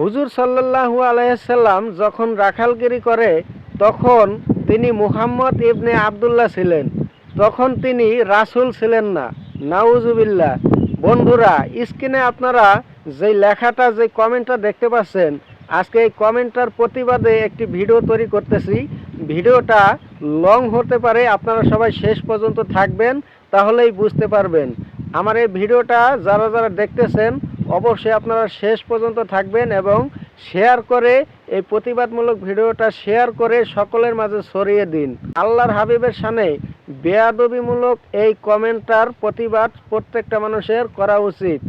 হুজুর সাল্লাল্লাহু আলাইসাল্লাম যখন রাখালগিরি করে, তখন তিনি মুহাম্মদ ইবনে আবদুল্লাহ ছিলেন। তখন তিনি রাসূল ছিলেন না। নাউজুবিল্লাহ। বন্ধুরা, স্ক্রিনে আপনারা যে লেখাটা, যে কমেন্টটা দেখতে পাচ্ছেন, আজকে এই কমেন্টটার প্রতিবাদে একটি ভিডিও তৈরি করতেছি। ভিডিওটা লং হতে পারে, আপনারা সবাই শেষ পর্যন্ত থাকবেন, তাহলেই বুঝতে পারবেন। আমার এই ভিডিওটা যারা যারা দেখতেছেন অবশ্যই আপনারা শেষ পর্যন্ত থাকবেন এবং শেয়ার করে এই প্রতিবাদমূলক ভিডিওটা শেয়ার করে সকলের মাঝে ছড়িয়ে দিন। আল্লাহর হাবিবের সামনে বেয়াদবিমূলক এই কমেন্টটার প্রতিবাদ প্রত্যেকটা মানুষের করা উচিত।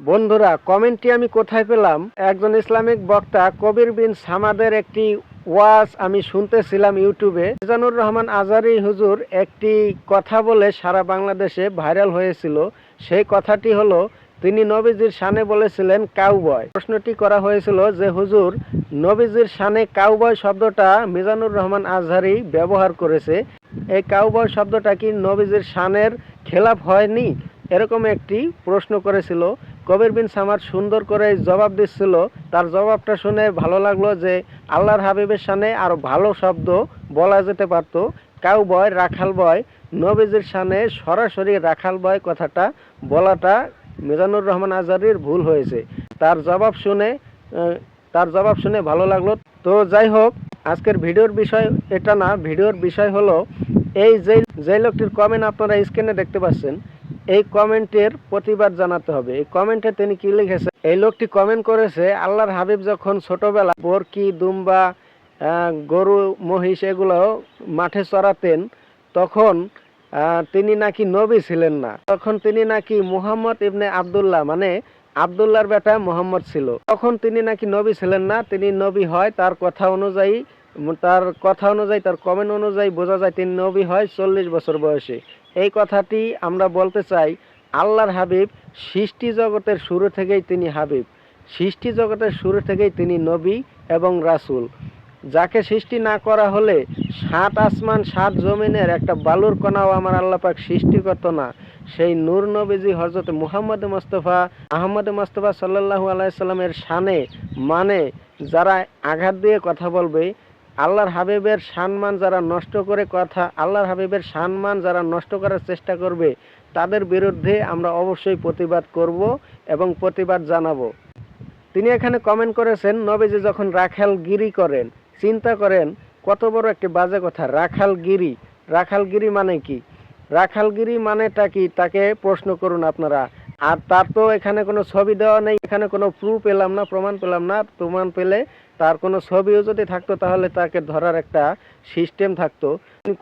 বন্ধুরা, কমেন্টটি আমি কোথায় পেলাম? একজন ইসলামিক বক্তা কবির বিন সামাদের একটি ওয়াজ আমি শুনতেছিলাম ইউটিউবে। মিজানুর রহমান আজারি হুজুর একটি কথা বলে সারা বাংলাদেশে ভাইরাল হয়েছিল। সেই কথাটি হলো তিনি নবীজির শানে বলেছিলেন, কাউবয়। প্রশ্নটি করা হয়েছিল যে, হুজুর, নবীজির শানে কাউবয় শব্দটা মিজানুর রহমান আজহারি ব্যবহার করেছে। এই কাউবয় শব্দটা কি নবীজির শানের খেলাফ হয়নি? এরকম একটি প্রশ্ন করেছিল। কবির বিন সামার সুন্দর করে জবাব দিচ্ছিল। তার জবাবটা শুনে ভালো লাগল যে, আল্লাহর হাবিবের সামনে আরও ভালো শব্দ বলা যেতে পারতো। কাউ বয় রাখাল বয় নবীজির সামনে সরাসরি রাখাল বয় কথাটা বলাটা মিজানুর রহমান আজারির ভুল হয়েছে। তার জবাব শুনে তার জবাব শুনে ভালো লাগল। তো যাই হোক, আজকের ভিডিওর বিষয় এটা না, ভিডিওর বিষয় হলো এই যে যে লোকটির কমেন্ট আপনারা স্ক্রিনে দেখতে পাচ্ছেন, এই কমেন্টের প্রতিবাদ জানাতে হবে। এই কমেন্টে তিনি কি লিখেছে? এই লোকটি কমেন্ট করেছে, আল্লাহর হাবিব যখন ছোটবেলা বরকি, দুম্বা গরু, মহিষ এগুলো মাঠে চড়াতেন, তখন তিনি নাকি নবী ছিলেন না। তখন তিনি নাকি মুহাম্মদ ইবনে আবদুল্লাহ মানে আব্দুল্লাহর বেটা মোহাম্মদ ছিল। তখন তিনি নাকি নবী ছিলেন না, তিনি নবী হয় তার কথা অনুযায়ী, তার কথা অনুযায়ী, তার কমেন্ট অনুযায়ী বোঝা যায় তিনি নবী হয় চল্লিশ বছর বয়সে। এই কথাটি আমরা বলতে চাই, আল্লাহর হাবিব সৃষ্টি জগতের শুরু থেকেই তিনি হাবিব। সৃষ্টি জগতের শুরু থেকেই তিনি নবী এবং রাসূল। যাকে সৃষ্টি না করা হলে সাত আসমান, সাত জমিনের একটা বালুর কণাও আমার আল্লাহ পাক সৃষ্টি করতো না। সেই নূর নবীজি হজরত মুহাম্মদ মোস্তফা, আহমদ মোস্তফা সাল্লাল্লাহু আলাইসাল্লামের শানে মানে যারা আঘাত দিয়ে কথা বলবে, আল্লাহর হাবিবের সম্মান যারা নষ্ট করে কথা, আল্লাহর হাবিবের সম্মান যারা নষ্ট করার চেষ্টা করবে, তাদের বিরুদ্ধে আমরা অবশ্যই প্রতিবাদ করব এবং প্রতিবাদ জানাব। তিনি এখানে কমেন্ট করেছেন, নবীজি যখন রাখালগিরি করেন চিন্তা করেন, কত বড় একটি বাজে কথা। রাখালগিরি রাখালগিরি মানে কি? রাখালগিরি মানেটা কি? তাকে প্রশ্ন করুন আপনারা। আর তার তো এখানে কোনো ছবি দেওয়া নেই, এখানে কোনো প্রুফ পেলাম না, প্রমাণ পেলাম না। প্রমাণ পেলে তার কোনো ছবিও যদি থাকতো, তাহলে তাকে ধরার একটা সিস্টেম থাকতো।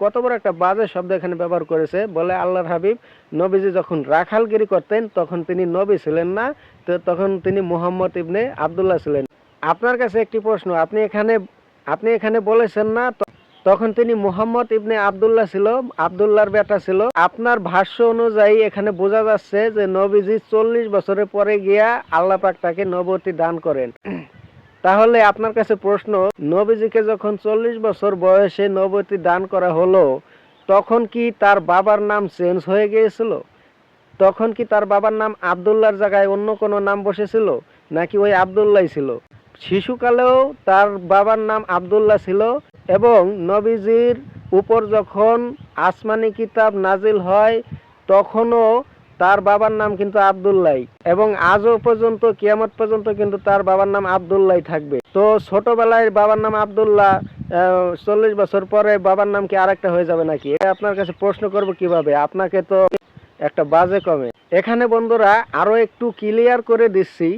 কত বড় একটা বাজে শব্দ এখানে ব্যবহার করেছে। বলে আল্লাহর হাবিব, নবীজি যখন রাখালগিরি করতেন, তখন তিনি নবী ছিলেন না, তো তখন তিনি মুহাম্মদ ইবনে আবদুল্লাহ ছিলেন। আপনার কাছে একটি প্রশ্ন, আপনি এখানে আপনি এখানে বলেছেন না তখন তিনি মুহাম্মদ ইবনে আব্দুল্লাহ ছিল, আব্দুল্লাহর বেটা ছিল। আপনার ভাষ্য অনুযায়ী এখানে বোঝা যাচ্ছে যে নবীজি চল্লিশ বছরের পরে গিয়া আল্লাহ পাক তাকে নবতী দান করেন। তাহলে আপনার কাছে প্রশ্ন, নবীজিকে যখন চল্লিশ বছর বয়সে নবতী দান করা হলো, তখন কি তার বাবার নাম চেঞ্জ হয়ে গিয়েছিল? তখন কি তার বাবার নাম আব্দুল্লাহর জায়গায় অন্য কোনো নাম বসেছিল, নাকি ওই আব্দুল্লাহ ছিল? শিশুকালেও তার বাবার নাম আব্দুল্লাহ ছিল এবং নবীজির উপর যখন আসমানি কিতাব নাজিল হয়, তখনও তার বাবার নাম কিন্তু আব্দুল্লাহ। এবং আজও পর্যন্ত, কিয়ামত পর্যন্ত কিন্তু তার বাবার নাম আব্দুল্লাহ থাকবে। তো ছোটবেলায় বাবার নাম আব্দুল্লাহ চল্লিশ বছর পরে বাবার নাম কি আরেকটা হয়ে যাবে নাকি? আপনার কাছে প্রশ্ন করব কীভাবে? আপনাকে তো একটা বাজে কমে। এখানে বন্ধুরা আরও একটু ক্লিয়ার করে দিচ্ছি।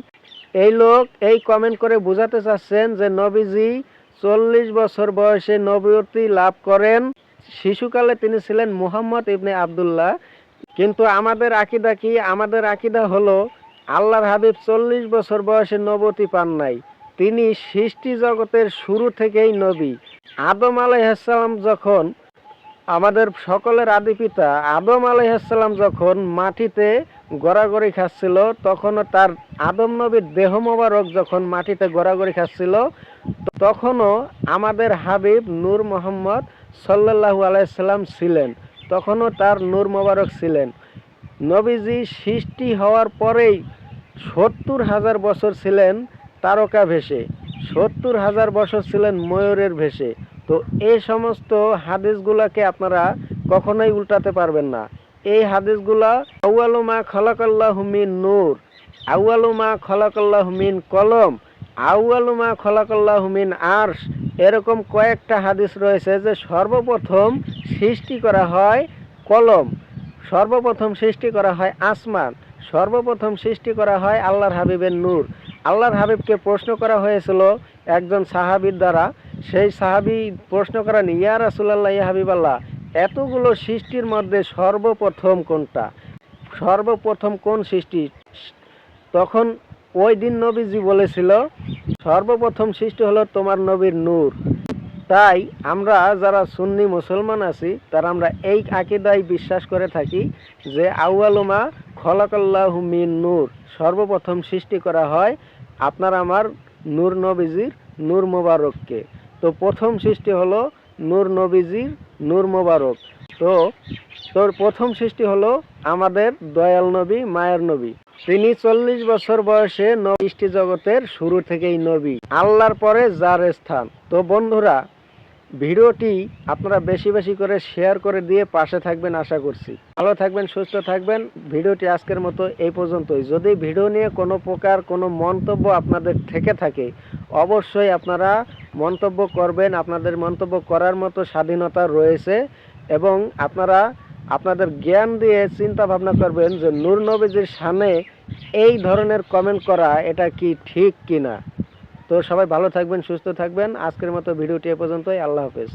এই লোক এই কমেন্ট করে বোঝাতে চাচ্ছেন যে নবীজি চল্লিশ বছর বয়সে নবীয়তি লাভ করেন। শিশুকালে তিনি ছিলেন মুহাম্মদ ইবনে আব্দুল্লাহ। কিন্তু আমাদের আকিদা কি? আমাদের আকিদা হলো, আল্লাহর হাবিব চল্লিশ বছর বয়সে নবতী পান নাই। তিনি সৃষ্টি জগতের শুরু থেকেই নবী। আদম আলাইহাসাল্লাম যখন আমাদের সকলের আদি পিতা, আদম আলাইহাসাল্লাম যখন মাটিতে গড়াগড়ি খাচ্ছিল, তখনও তার আদম নবীর দেহ মোবারক যখন মাটিতে গড়াগড়ি খাচ্ছিল, তখনও আমাদের হাবিব নূর মোহাম্মদ সাল্লাল্লাহু আলাইসাল্লাম ছিলেন, তখনও তার নূর মোবারক ছিলেন। নবীজি সৃষ্টি হওয়ার পরেই সত্তর হাজার বছর ছিলেন তারকা ভেসে সত্তর হাজার বছর ছিলেন ময়ূরের ভেসে তো এই সমস্ত হাদিসগুলাকে আপনারা কখনোই উল্টাতে পারবেন না। এই হাদিসগুলা আউয়ালুমা খলাকাল্লাহু মিন নূর আউয়ালুমা খলাকাল্লাহু মিন কলম আউয়ালুমা খলাকাল্লাহু মিন আরশ এরকম কয়েকটা হাদিস রয়েছে যে সর্বপ্রথম সৃষ্টি করা হয় কলম, সর্বপ্রথম সৃষ্টি করা হয় আসমান, সর্বপ্রথম সৃষ্টি করা হয় আল্লাহর হাবিবের নূর। আল্লাহর হাবিবকে প্রশ্ন করা হয়েছিল একজন সাহাবীর দ্বারা, সেই সাহাবি প্রশ্ন করেন, ইয়া রাসুলাল্লাহ, ইয়া হাবিবাল্লাহ এতগুলো সৃষ্টির মধ্যে সর্বপ্রথম কোনটা? সর্বপ্রথম কোন সৃষ্টি? তখন ওই দিন নবীজি বলেছিল, সর্বপ্রথম সৃষ্টি হলো তোমার নবীর নূর। তাই আমরা যারা সুন্নি মুসলমান আছি, তারা আমরা এই আকিদায় বিশ্বাস করে থাকি যে আউয়ালুমা খলাকাল্লাহু মিন নূর। সর্বপ্রথম সৃষ্টি করা হয় আপনার আমার নূর নবীজির নূর মোবারককে। তো প্রথম সৃষ্টি হলো নূর নবীজির নূর মোবারক। তো, তোর প্রথম সৃষ্টি হলো আমাদের দয়াল নবী, মায়ের নবী। তিনি চল্লিশ বছর বয়সে সৃষ্টি জগতের শুরু থেকেই নবী। আল্লাহর পরে যার স্থান। তো বন্ধুরা ভিডিওটি আপনারা বেশি বেশি করে শেয়ার করে দিয়ে পাশে থাকবেন, আশা করছি। ভালো থাকবেন, সুস্থ থাকবেন। ভিডিওটি আজকের মতো এই পর্যন্তই। যদি ভিডিও নিয়ে কোনো প্রকার কোনো মন্তব্য আপনাদের থেকে থাকে, অবশ্যই আপনারা মন্তব্য করবেন। আপনাদের মন্তব্য করার মতো স্বাধীনতা রয়েছে এবং আপনারা আপনাদের জ্ঞান দিয়ে চিন্তা ভাবনা করবেন যে নূর নবীজির সামনে এই ধরনের কমেন্ট করা, এটা কি ঠিক কিনা। তো সবাই ভালো থাকবেন সুস্থ থাকবেন। আজকের মতো ভিডিওটি এ পর্যন্তই। আল্লাহ হাফেজ।